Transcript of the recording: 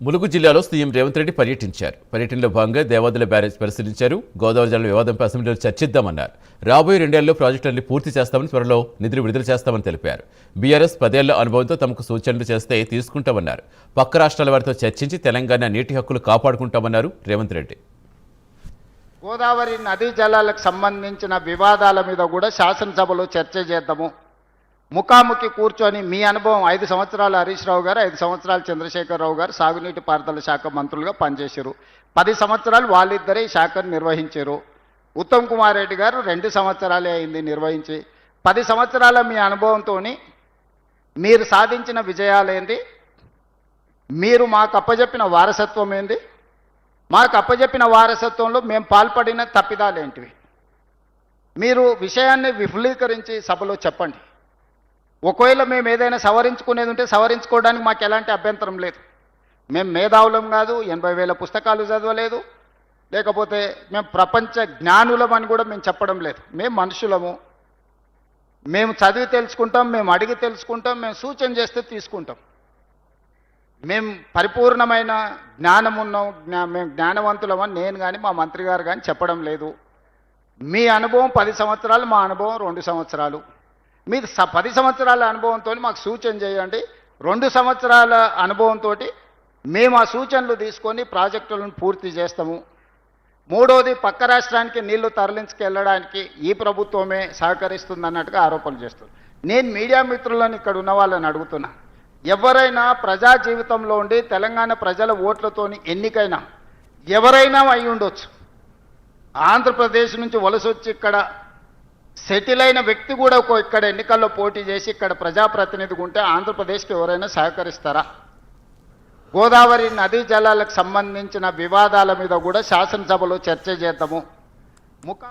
ములుగు జిల్లాలో సీఎం రేవంత్ రెడ్డి పర్యటించారు. పర్యటనలో భాగంగా దేవాదుల బ్యారేజ్ పరిశీలించారు. గోదావరి జిల్లా వివాదంపై అసెంబ్లీలో చర్చిద్దామన్నారు. రాబోయే రెండేళ్ళలో ప్రాజెక్టులన్నీ పూర్తి చేస్తామని త్వరలో నిధులు విడుదల చేస్తామని తెలిపారు. బీఆర్ఎస్ పదేళ్ళ అనుభవంతో తమకు సూచనలు చేస్తే తీసుకుంటామన్నారు. పక్క రాష్ట్రాల వారితో చర్చించి తెలంగాణ నీటి హక్కులు కాపాడుకుంటామన్నారు రేవంత్ రెడ్డి. గోదావరి నదీ జలాలకు సంబంధించిన వివాదాల మీద కూడా శాసనసభలో చర్చ చేద్దాము. ముఖాముఖి కూర్చొని మీ అనుభవం ఐదు సంవత్సరాలు హరీష్ రావు గారు ఐదు సంవత్సరాలు చంద్రశేఖరరావు గారు సాగునీటి పారుదల శాఖ మంత్రులుగా పనిచేశారు. పది సంవత్సరాలు వాళ్ళిద్దరే ఈ శాఖను నిర్వహించారు. ఉత్తమ్ కుమార్ రెడ్డి గారు రెండు సంవత్సరాలే అయింది నిర్వహించి. పది సంవత్సరాల మీ అనుభవంతో మీరు సాధించిన విజయాలేంది మీరు మాకు అప్పజెప్పిన వారసత్వం ఏంది? మాకు అప్పజెప్పిన వారసత్వంలో మేము పాల్పడిన తప్పిదాలేంటివి మీరు విషయాన్ని విఫలీకరించి సభలో చెప్పండి. ఒకవేళ మేము ఏదైనా సవరించుకునేది ఉంటే సవరించుకోవడానికి మాకు ఎలాంటి అభ్యంతరం లేదు. మేము మేధావులం కాదు ఎనభై వేల పుస్తకాలు చదవలేదు లేకపోతే మేము ప్రపంచ జ్ఞానులం అని కూడా మేము చెప్పడం లేదు. మేము మనుషులము. మేము చదివి తెలుసుకుంటాం మేము అడిగి తెలుసుకుంటాం మేము సూచన చేస్తే తీసుకుంటాం. మేము పరిపూర్ణమైన జ్ఞానం ఉన్నాం జ్ఞా మేము జ్ఞానవంతులమని నేను కానీ మా మంత్రి గారు కానీ చెప్పడం లేదు. మీ అనుభవం పది సంవత్సరాలు మా అనుభవం రెండు సంవత్సరాలు. మీరు పది సంవత్సరాల అనుభవంతో మాకు సూచన చేయండి. రెండు సంవత్సరాల అనుభవంతో మేము ఆ సూచనలు తీసుకొని ప్రాజెక్టులను పూర్తి చేస్తాము. మూడోది పక్క రాష్ట్రానికి నీళ్ళు తరలించుకెళ్ళడానికి ఈ ప్రభుత్వమే సహకరిస్తుంది అన్నట్టుగా ఆరోపణలు చేస్తుంది. నేను మీడియా మిత్రులను ఇక్కడ ఉన్న వాళ్ళని అడుగుతున్నా. ఎవరైనా ప్రజా జీవితంలో ఉండి తెలంగాణ ప్రజల ఓట్లతోని ఎన్నికైనా ఎవరైనా అయి ఉండొచ్చు ఆంధ్రప్రదేశ్ నుంచి వలస వచ్చి ఇక్కడ సెటిల్ అయిన వ్యక్తి కూడా ఒక ఇక్కడ ఎన్నికల్లో పోటీ చేసి ఇక్కడ ప్రజాప్రతినిధిగా ఉంటే ఆంధ్రప్రదేశ్కి ఎవరైనా సహకరిస్తారా? గోదావరి నదీ జలాలకు సంబంధించిన వివాదాల మీద కూడా శాసనసభలో చర్చ చేద్దాము. ముఖా